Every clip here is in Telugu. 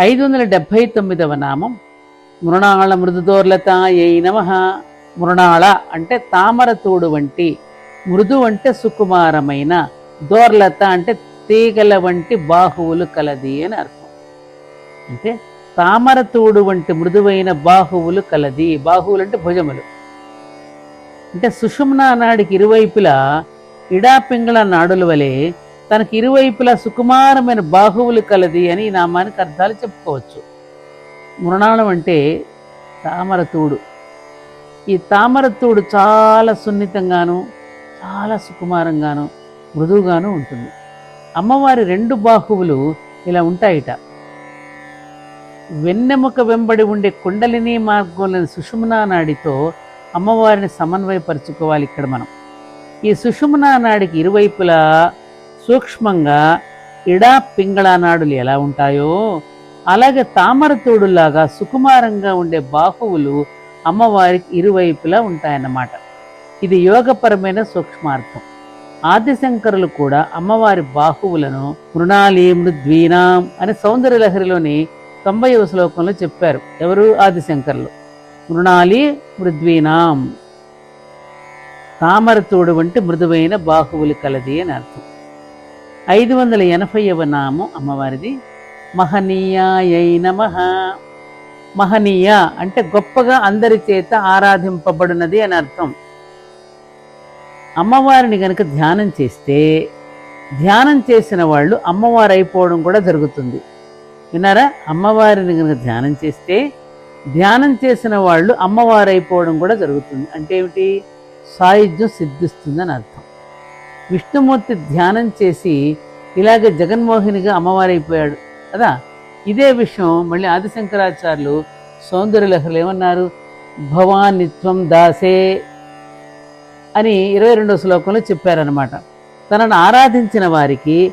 ఐదు వందల డెబ్భై తొమ్మిదవ నామం. మృణాళ మృదుదోర్లత ఏ నమ. మృణాళ అంటే తామర తోడు వంటి మృదు అంటే సుకుమారమైన దోర్లత అంటే తీగల వంటి బాహువులు కలది అని అర్థం. అంటే తామర తోడు వంటి మృదువైన బాహువులు కలది. బాహువులు అంటే భుజములు. అంటే సుషుమ్నా నాడికి ఇరువైపులా ఇడా పింగళ నాడుల వలె తనకి ఇరువైపులా సుకుమారమైన బాహువులు కలది అని ఈ నామానికి అర్థాలు చెప్పుకోవచ్చు. మృణాళం అంటే తామరతూడు. ఈ తామరతూడు చాలా సున్నితంగాను చాలా సుకుమారంగాను మృదువుగాను ఉంటుంది. అమ్మవారి రెండు బాహువులు ఇలా ఉంటాయిట. వెన్నెముక వెంబడి ఉండే కుండలిని మార్గంలోని సుషుమ్నా నాడితో అమ్మవారిని సమన్వయపరుచుకోవాలి ఇక్కడ మనం. ఈ సుషుమ్నా నాడికి ఇరువైపులా సూక్ష్మంగా ఇడా పింగళ నాడులు ఎలా ఉంటాయో అలాగే తామర తోడులాగా సుకుమారంగా ఉండే బాహువులు అమ్మవారికి ఇరువైపులా ఉంటాయన్నమాట. ఇది యోగపరమైన సూక్ష్మార్థం. ఆదిశంకరులు కూడా అమ్మవారి బాహువులను మృణాలి మృద్వీనాం అని సౌందర్యలహరిలోని తొంభైవ శ్లోకంలో చెప్పారు. ఎవరు? ఆదిశంకరులు. మృణాలి మృద్వీనాం తామరతోడు వంటి మృదువైన బాహువులు కలది అని అర్థం. ఐదు వందల ఎనభైవ నామం అమ్మవారిది. మహనీయాయై నమ. మహనీయ అంటే గొప్పగా అందరి చేత ఆరాధింపబడినది అని అర్థం. అమ్మవారిని గనక ధ్యానం చేస్తే ధ్యానం చేసిన వాళ్ళు అమ్మవారు అయిపోవడం కూడా జరుగుతుంది. విన్నారా? అమ్మవారిని కనుక ధ్యానం చేస్తే ధ్యానం చేసిన వాళ్ళు అమ్మవారు అయిపోవడం కూడా జరుగుతుంది. అంటే ఏమిటి? సాయుధ్యం సిద్ధిస్తుందని అర్థం. విష్ణుమూర్తి ధ్యానం చేసి ఇలాగ జగన్మోహినిగా అమ్మవారైపోయాడు. కదా? ఇదే విషయం మళ్ళీ ఆదిశంకరాచార్యులు సౌందర్యలహరులు ఏమన్నారు? భవానిత్వం దాసే అని ఇరవై రెండో శ్లోకంలో చెప్పారనమాట తనను ఆరాధించిన వారికి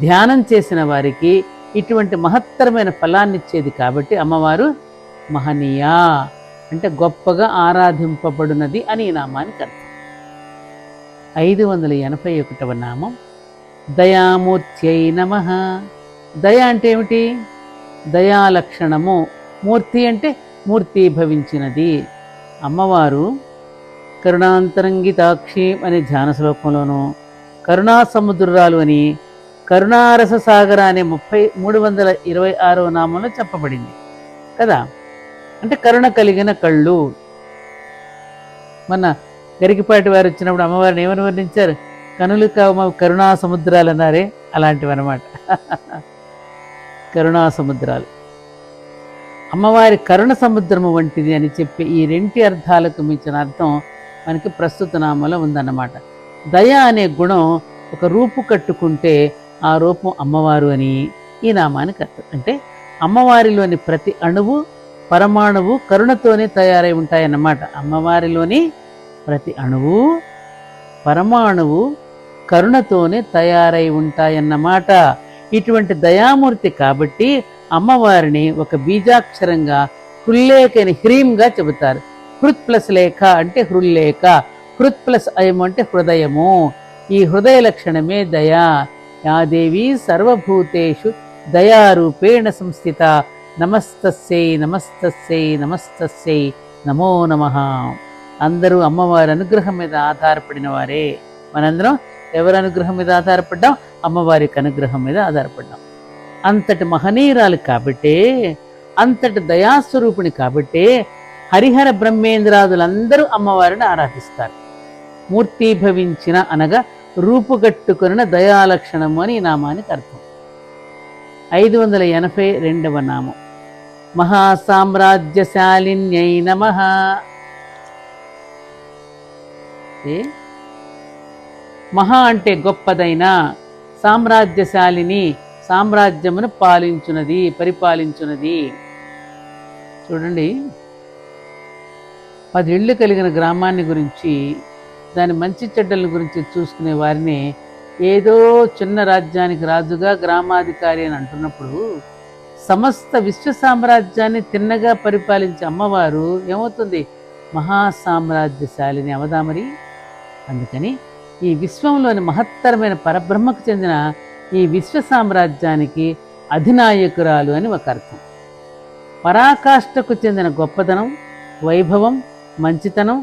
ధ్యానం చేసిన వారికి ఇటువంటి మహత్తరమైన ఫలాన్ని ఇచ్చేది కాబట్టి అమ్మవారు మహనీయ అంటే గొప్పగా ఆరాధింపబడినది అని ఈ నామానికి అర్థం. ఐదు వందల ఎనభై ఒకటవ నామం. దయామూర్త్యై నమ. దయ అంటే ఏమిటి? దయాలక్షణము. మూర్తి అంటే మూర్తి భవించినది. అమ్మవారు కరుణాంతరంగితాక్షి అనే ధ్యాన శ్లోకంలోను కరుణాసముద్రురాలు అని కరుణారస సాగర అనే ముప్పై మూడు వందల ఇరవై ఆరో నామంలో చెప్పబడింది. కదా? అంటే కరుణ కలిగిన కళ్ళు. మన గరికిపాటి వారు వచ్చినప్పుడు అమ్మవారిని ఏమని వర్ణించారు? కనులు కావు కరుణా సముద్రాలు అన్నారే అలాంటివి అనమాట కరుణా సముద్రాలు. అమ్మవారి కరుణ సముద్రము వంటిది అని చెప్పి ఈ రెంటి అర్థాలకు మించిన అర్థం మనకి ప్రస్తుత నామలో ఉందన్నమాట. దయ అనే గుణం ఒక రూపు కట్టుకుంటే ఆ రూపం అమ్మవారు అని ఈ నామానికి అర్థం. అంటే అమ్మవారిలోని ప్రతి అణువు పరమాణువు కరుణతోనే తయారై ఉంటాయన్నమాట. అమ్మవారిలోని ప్రతి అణువు పరమాణువు కరుణతోనే తయారై ఉంటాయన్నమాట. ఇటువంటి దయామూర్తి కాబట్టి అమ్మవారిని ఒక బీజాక్షరంగా హృల్లేఖని హ్రీంగా చెబుతారు. హృత్ ప్లస్ లేఖ అంటే హృల్లేఖ హృత్ ప్లస్ అయం అంటే హృదయము. ఈ హృదయ లక్షణమే దయా. యాదేవి సర్వభూతేషు దయారూపేణ సంస్థిత. నమస్తస్యై నమస్తస్యై నమస్తస్యై నమో నమ. అందరూ అమ్మవారి అనుగ్రహం మీద ఆధారపడిన వారే. మనందరం ఎవరి అనుగ్రహం మీద ఆధారపడ్డాం? అమ్మవారి యొక్క అనుగ్రహం మీద ఆధారపడ్డాం. అంతటి మహనీయురాలు కాబట్టే అంతటి దయాస్వరూపిణి కాబట్టే హరిహర బ్రహ్మేంద్రాదులందరూ అమ్మవారిని ఆరాధిస్తారు. మూర్తీభవించిన అనగా రూపుగట్టుకున్న దయాలక్షణము అని ఈ నామానికి అర్థం. ఐదు వందల ఎనభై రెండవ నామం. మహాసామ్రాజ్యశాలిన్యై నమ. మహా అంటే గొప్పదైన సామ్రాజ్యశాలిని సామ్రాజ్యమును పాలించున్నది పరిపాలించున్నది చూడండి. పది ఇళ్ళు కలిగిన గ్రామాన్ని గురించి దాని మంచి చెడ్డల గురించి చూసుకునే వారిని ఏదో చిన్న రాజ్యానికి రాజుగా గ్రామాధికారి అని అంటున్నప్పుడు సమస్త విశ్వ సామ్రాజ్యాన్ని తిన్నగా పరిపాలించే అమ్మవారు ఏమవుతుంది? మహాసామ్రాజ్యశాలిని అవదామరి మరి? అందుకని ఈ విశ్వంలోని మహత్తరమైన పరబ్రహ్మకు చెందిన ఈ విశ్వ సామ్రాజ్యానికి అధినాయకురాలు అని ఒక అర్థం. పరాకాష్ఠకు చెందిన గొప్పదనం వైభవం మంచితనం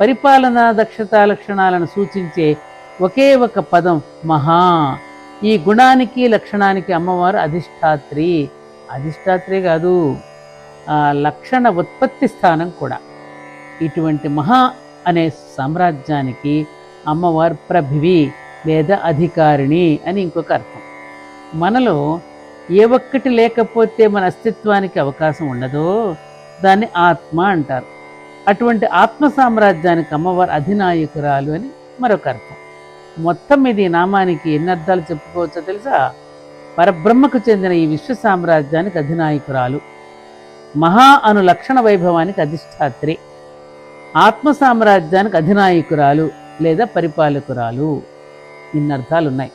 పరిపాలనా దక్షతా లక్షణాలను సూచించే ఒకే ఒక పదం మహా. ఈ గుణానికి లక్షణానికి అమ్మవారు అధిష్టాత్రి అధిష్టాత్రి కాదు లక్షణ ఉత్పత్తి స్థానం కూడా. ఇటువంటి మహా అనే సామ్రాజ్యానికి అమ్మవారు ప్రభివి లేదా అధికారిణి అని ఇంకొక అర్థం. మనలో ఏ ఒక్కటి లేకపోతే మన అస్తిత్వానికి అవకాశం ఉండదో. దాన్ని ఆత్మ అంటారు. అటువంటి ఆత్మ సామ్రాజ్యానికి అమ్మవారు అధినాయకురాలు అని మరొక అర్థం. మొత్తం ఇది నామానికి ఎన్ని అర్థాలు చెప్పుకోవచ్చో తెలుసా? పరబ్రహ్మకు చెందిన ఈ విశ్వ సామ్రాజ్యానికి అధినాయకురాలు. మహా అను లక్షణ వైభవానికి అధిష్టాత్రి. ఆత్మ సామ్రాజ్యానికి అధినాయకురాలు లేదా పరిపాలకురాలు ఇన్ని అర్థాలు ఉన్నాయి